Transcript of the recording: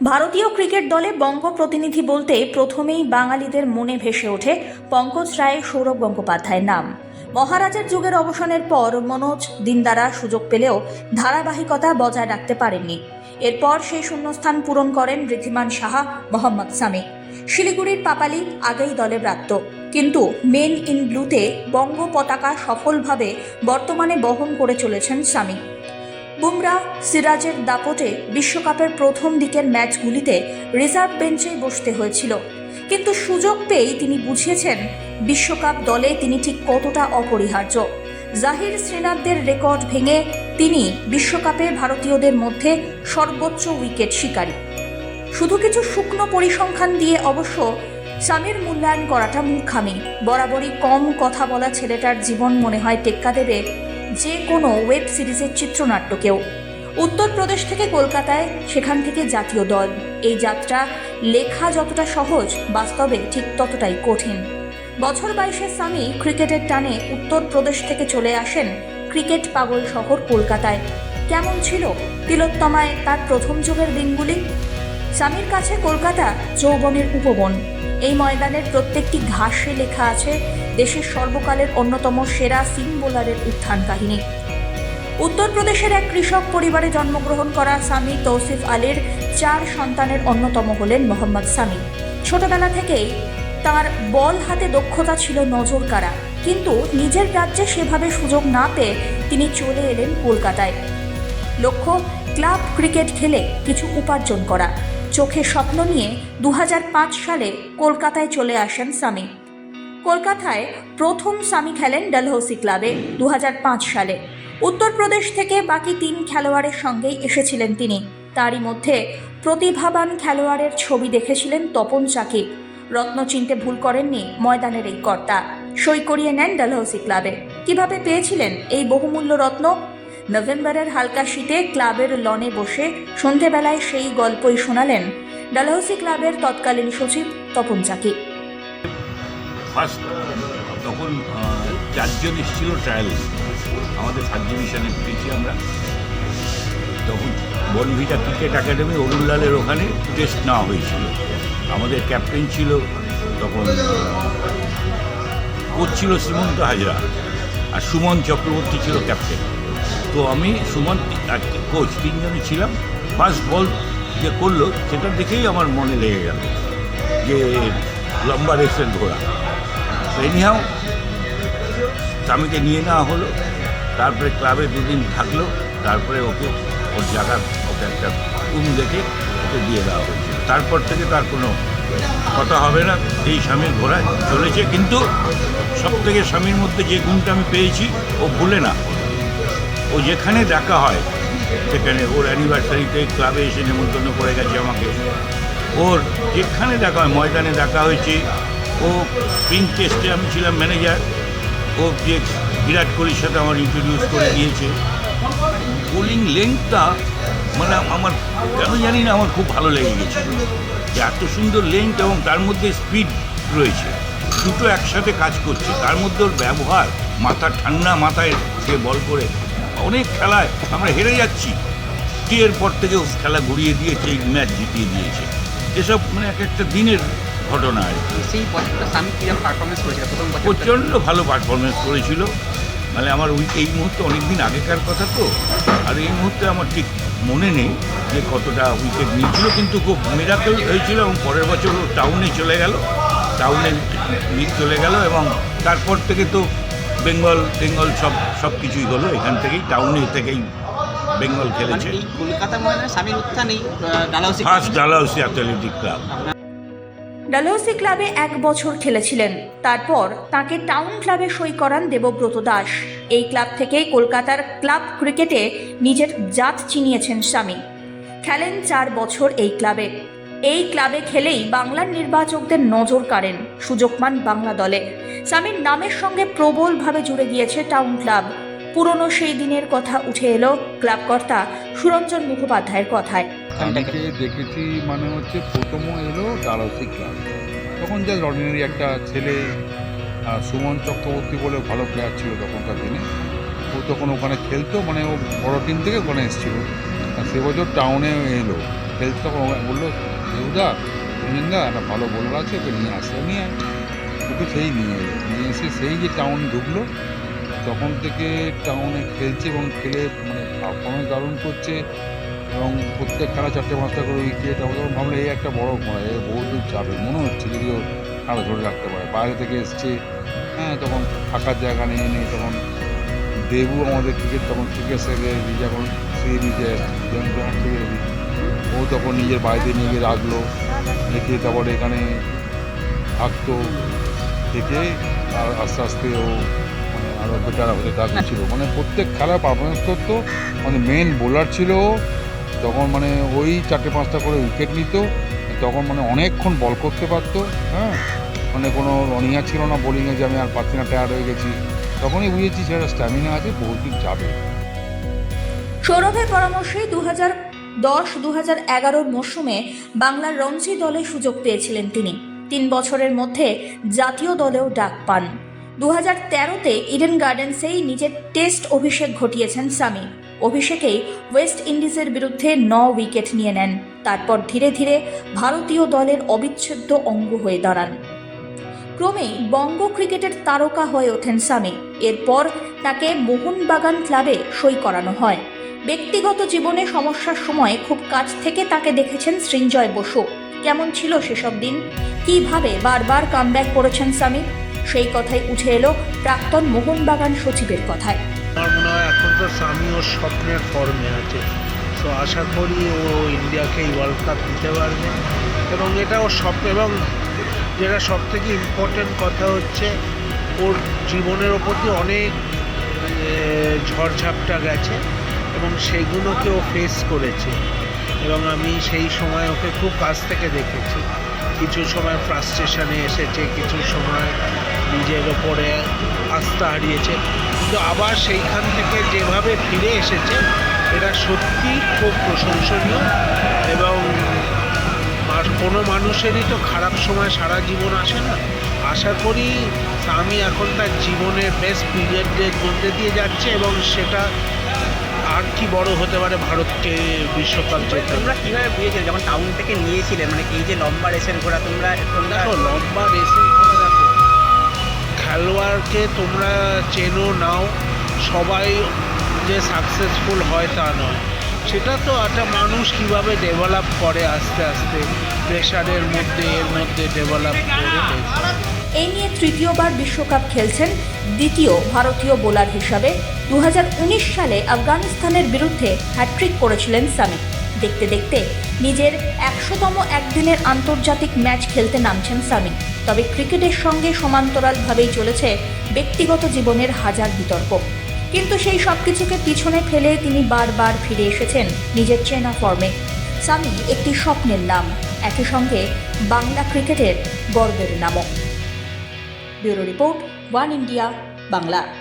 ভারতীয় ক্রিকেট দলে বঙ্গ প্রতিনিধি বলতে প্রথমেই বাঙালিদের মনে ভেসে ওঠে পঙ্কজ রায়, সৌরভ গঙ্গোপাধ্যায়ের নাম। মহারাজের যুগের অবসানের পর মনোজ দিনদারা সুযোগ পেলেও ধারাবাহিকতা বজায় রাখতে পারেননি। এরপর সেই শূন্যস্থান পূরণ করেন ঋদ্ধিমান সাহা, মোহাম্মদ সামি। শিলিগুড়ির পাপালি আগেই দলে ব্রাত্য কিন্তু মেন ইন ব্লুতে বঙ্গ পতাকা সফলভাবে বর্তমানে বহন করে চলেছেন সামি। বুমরা সিরাজের দাপটে বিশ্বকাপের প্রথম দিকের ম্যাচগুলিতে রিজার্ভ বেঞ্চেই বসতে হয়েছিল। কিন্তু সুযোগ পেয়েই তিনি বুঝিয়েছেন, বিশ্বকাপ দলে তিনি ঠিক কতটা অপরিহার্য। জাহির শ্রীনাথদের রেকর্ড ভেঙে তিনি বিশ্বকাপে ভারতীয়দের মধ্যে সর্বোচ্চ উইকেট শিকারী। শুধু কিছু শুকনো পরিসংখ্যান দিয়ে অবশ্য স্বামীর মূল্যায়ন করাটা মূর্খামি। বরাবরই কম কথা বলা ছেলেটার জীবন মনে হয় টেক্কা দেবে যে কোনো ওয়েব সিরিজের চিত্রনাট্যকেও। উত্তরপ্রদেশ থেকে কলকাতায় সেখান থেকে জাতীয় দল। এই যাত্রা লেখা যতটা সহজ, বাস্তবে ঠিক ততটাই কঠিন। বছর বাইশের স্বামী ক্রিকেটের টানে উত্তরপ্রদেশ থেকে চলে আসেন ক্রিকেট পাগল শহর কলকাতায়। কেমন ছিল তিলোত্তমায় তার প্রথম যুগের দিনগুলি? স্বামীর কাছে কলকাতা যৌবনের উপবন। এই ময়দানের প্রত্যেকটি ঘাসে লেখা আছে দেশের সর্বকালের অন্যতম সেরা সিম বোলারের উত্থান কাহিনী। উত্তরপ্রদেশের এক কৃষক পরিবারে জন্মগ্রহণ করা সামি তৌসিফ আলীর চার সন্তানের অন্যতম হলেন মোহাম্মদ সামি। ছোটবেলা থেকেই তার বল হাতে দক্ষতা ছিল নজর কাড়া কিন্তু নিজের রাজ্যে সেভাবে সুযোগ না পেয়ে তিনি চলে এলেন কলকাতায়। লক্ষ্য, ক্লাব ক্রিকেট খেলে কিছু উপার্জন করা। চোখে স্বপ্ন নিয়ে দু হাজার পাঁচ সালে কলকাতায় চলে আসেন সামি। কলকাতায় প্রথম স্বামী খেলেন ডালহৌসি ক্লাবে দু হাজার পাঁচ সালে। উত্তরপ্রদেশ থেকে বাকি তিন খেলোয়াড়ের সঙ্গেই এসেছিলেন তিনি। তারই মধ্যে প্রতিভাবান খেলোয়াড়ের ছবি দেখেছিলেন তপন চাকি। রত্ন চিনতে ভুল করেননি ময়দানের এই কর্তা। সই করিয়ে নেন ডালহৌসি ক্লাবে। কীভাবে পেয়েছিলেন এই বহুমূল্য রত্ন? নভেম্বরের হালকা শীতে ক্লাবের লনে বসে সন্ধেবেলায় সেই গল্পই শোনালেন ডালহৌসি ক্লাবের তৎকালীন সচিব তপন চাকি। ফার্স্ট তখন চারজন এসেছিল ট্রায়াল আমাদের সাব ডিভিশনে পেয়েছি আমরা। তখন বনভিটা ক্রিকেট একাডেমি, অরুণলালের ওখানে টেস্ট নেওয়া হয়েছিল। আমাদের ক্যাপ্টেন ছিল তখন কোচ ছিল সীমন্ত হাজরা আর সুমন চক্রবর্তী ছিল ক্যাপ্টেন তো আমি, সুমন আর কোচ তিনজনই ছিলাম। ফার্স্ট বল যে করল, সেটা দেখেই আমার মনে লেগে গেল যে লম্বা রেসের ঘোড়া। এনিহাও স্বামীকে নিয়ে নেওয়া হলো। তারপরে ক্লাবে দুদিন থাকল। তারপরে ওকে, ওর জায়গা, ওকে একটা রুম দেখে ওকে দিয়ে দেওয়া হয়েছিল তারপর থেকে তার কোনো কথা হবে না। এই স্বামীর ঘোড়ায় চলেছে। কিন্তু সব থেকে স্বামীর মধ্যে যে গুণটা আমি পেয়েছি, ও ভুলে না। ও যেখানে দেখা হয়, সেখানে ওর অ্যানিভার্সারিতে ক্লাবে এসে নেমন্তন্ন করে গেছে আমাকে। ওর যেখানে দেখা হয়, ময়দানে দেখা হয়েছে ও পিঙ্ক টেস্টে আমি ছিলাম ম্যানেজার ও যে বিরাট কোহলির সাথে আমার ইন্ট্রোডিউস করে দিয়েছে। বোলিং লেংথটা মানে আমার, কেন জানি না, আমার খুব ভালো লেগে গেছিল। যে এত সুন্দর লেংথ এবং তার মধ্যে স্পিড রয়েছে। দুটো একসাথে কাজ করছে, তার মধ্যে ওর ব্যবহার, মাথা ঠান্ডা মাথায় সে বল করে, অনেক খেলায় আমরা হেরে যাচ্ছি। এর পর থেকে খেলা ঘুরিয়ে দিয়েছে ম্যাচ জিতিয়ে দিয়েছে। এসব মানে এক একটা দিনের ঘটনা আর সেই বছরটা স্বামী কীরকম পারফরমেন্স করেছিল? প্রথম বছর প্রচণ্ড ভালো পারফরমেন্স করেছিল। মানে আমার ওই এই মুহূর্তে অনেক দিন আগেকার কথা তো। আর এই মুহূর্তে আমার ঠিক মনে নেই যে কতটা উইকেট নিয়েছিল কিন্তু খুব মিরাকেল হয়েছিল এবং পরের বছর ও টাউনে চলে গেল। টাউনে চলে গেল এবং তারপর থেকে তো বেঙ্গল বেঙ্গল সব সব কিছুই হলো। এখান থেকেই টাউনে থেকেই বেঙ্গল মানে খেলেছে। কলকাতা ময়দানে স্বামীর উত্থানেই Dalhousie first Dalhousie athletic club Dalhousie ক্লাবে এক বছর খেলেছিলেন। তারপর তাকে টাউন ক্লাবে সই করান দেবব্রত দাস। এই ক্লাব থেকেই কলকাতার ক্লাব ক্রিকেটে নিজের জাত চিনিয়েছেন স্বামী। খেলেন চার বছর এই ক্লাবে। এই ক্লাবে খেলেই বাংলার নির্বাচকদের নজর কাড়েন সুযোগ পান বাংলা দলে। স্বামীর নামের সঙ্গে প্রবলভাবে জুড়ে গিয়েছে টাউন ক্লাব। পুরনো সেই দিনের কথা উঠে এলো ক্লাবকর্তা সুরঞ্জন মুখোপাধ্যায়ের কথায়। স্বামীকে দেখেছি মানে হচ্ছে প্রথম এলো ডালহৌসি ক্লাব। তখন যা অর্ডিনারি একটা ছেলে সুমন চক্রবর্তী বলে ভালো প্লেয়ার ছিল তখনকার দিনে। ও তখন ওখানে খেলতো মানে ও বড় টিম থেকে ওখানে এসেছিল। সে বছর টাউনে এলো। খেলছে তখন বলল, দেবদা রঞ্জনদা একটা ভালো বোলার আছে ওকে নিয়ে আসতে নিয়ে ওকে সেই নিয়ে এলো। নিয়ে এসে সেই যে টাউন ঢুকলো তখন থেকে টাউনে খেলছে এবং খেলে মানে পারফরমেন্স দারুণ করছে এবং প্রত্যেক খেলা চারটে পাঁচটা করে উইকেট আমরা তখন ভাবলাম এই একটা বড় ঘোড়া এ বহু দূর যাবে। মনে হচ্ছে যদিও খেলা ধরে রাখতে পারে। বাইরে থেকে এসছে। হ্যাঁ তখন থাকার জায়গা নেই নেই তখন দেবু আমাদের ক্রিকেট তখন ক্রিকেট সেক্রেটারি যখন শ্রী নিজের সেক্রেটারি ও তখন নিজের বাড়িতে নিয়ে গিয়ে রাখল। রেখে তারপরে এখানে থাকতো। থেকে আর আস্তে আস্তে ও মানে আরও বেটার হতে থাকছিল মানে প্রত্যেক খেলার পারফরমেন্স করতো। মানে মেন বোলার ছিল তখন মানে ওই চারটে পাঁচটা করে উইকেট নিত। তখন মানে অনেকক্ষণ বল করতে পারতো হ্যাঁ? মানে কোনো অনীহা ছিল না বোলিংয়ে যে আমি আর পাচ্ছি না টায়ার্ড হয়ে গেছি। তখনই বুঝেছি সেটা স্ট্যামিনা আছে বহুত দিন যাবে। সৌরভের পরামর্শে দু হাজার দশ দু হাজার এগারোর মরশুমে বাংলার রঞ্জি দলে সুযোগ পেয়েছিলেন তিনি। তিন বছরের মধ্যে জাতীয় দলেও ডাক পান। দু হাজার তেরোতে ইডেন গার্ডেন্সেই নিজের টেস্ট অভিষেক ঘটিয়েছেন সামি অভিষেকেই ওয়েস্ট ইন্ডিজের বিরুদ্ধে ন উইকেট নিয়ে নেন। তারপর ধীরে ধীরে ভারতীয় দলের অবিচ্ছেদ্য অঙ্গ হয়ে দাঁড়ান। ক্রমেই বঙ্গ ক্রিকেটের তারকা হয়ে ওঠেন সামি এরপর তাকে মোহনবাগান ক্লাবে সই করানো হয়। ব্যক্তিগত জীবনে সমস্যার সময় খুব কাছ থেকে তাকে দেখেছেন সৃঞ্জয় বসু। কেমন ছিল সেসব দিন? কীভাবে বারবার কামব্যাক করেছেন সামি সেই কথাই উঠে এলো প্রাক্তন মোহনবাগান সচিবের কথায়। আমার মনে হয় এখন তো স্বামী ওর স্বপ্নের ফর্মে আছে। তো আশা করি ও ইন্ডিয়াকে এই ওয়ার্ল্ড কাপ দিতে পারবে। এবং এটা ওর স্বপ্ন এবং যেটা সব থেকে ইম্পর্টেন্ট কথা হচ্ছে, ওর জীবনের ওপর দিয়ে অনেক ঝড়ঝাপটা গেছে এবং সেগুলোকে ও ফেস করেছে। এবং আমি সেই সময় ওকে খুব কাছ থেকে দেখেছি। কিছু সময় ফ্রাস্ট্রেশনে এসেছে, কিছু সময় নিজের ওপরে আস্থা হারিয়েছে। কিন্তু আবার সেইখান থেকে যেভাবে ফিরে এসেছে এটা সত্যি খুব প্রশংসনীয় এবং আর কোনো মানুষেরই তো খারাপ সময় সারা জীবন আসে না। আশা করি আমি এখন তার জীবনের বেস্ট পিরিয়ডের মধ্যে দিয়ে যাচ্ছে এবং সেটা আর কি বড় হতে পারে ভারতকে বিশ্বকাপ জেতা তোমরা কীভাবে বুঝেছিলে যখন টাউন থেকে নিয়েছিলে মানে এই যে লম্বা রেসের ঘোড়া তোমরা তোমরা লম্বা রেসে করে দেখো খেলোয়াড়কে তোমরা চেনো নাও, সবাই যে সাকসেসফুল হয় তা নয়। সেটা তো একটা মানুষ কীভাবে ডেভেলপ করে আস্তে আস্তে প্রেশারের মধ্যে, এর মধ্যে ডেভেলপ করে এই নিয়ে তৃতীয়বার বিশ্বকাপ খেলছেন দ্বিতীয় ভারতীয় বোলার হিসাবে। দু হাজার উনিশ সালে আফগানিস্তানের বিরুদ্ধে হ্যাট্রিক করেছিলেন সামি দেখতে দেখতে নিজের একশোতম একদিনের আন্তর্জাতিক ম্যাচ খেলতে নামছেন সামি তবে ক্রিকেটের সঙ্গে সমান্তরালভাবেই চলেছে ব্যক্তিগত জীবনের হাজার বিতর্ক। কিন্তু সেই সব কিছুকে পিছনে ফেলে তিনি বারবার ফিরে এসেছেন নিজের চেনা ফর্মে। সামি একটি স্বপ্নের নাম, একই সঙ্গে বাংলা ক্রিকেটের গর্বের নামও। Bureau report, one India, Bangla.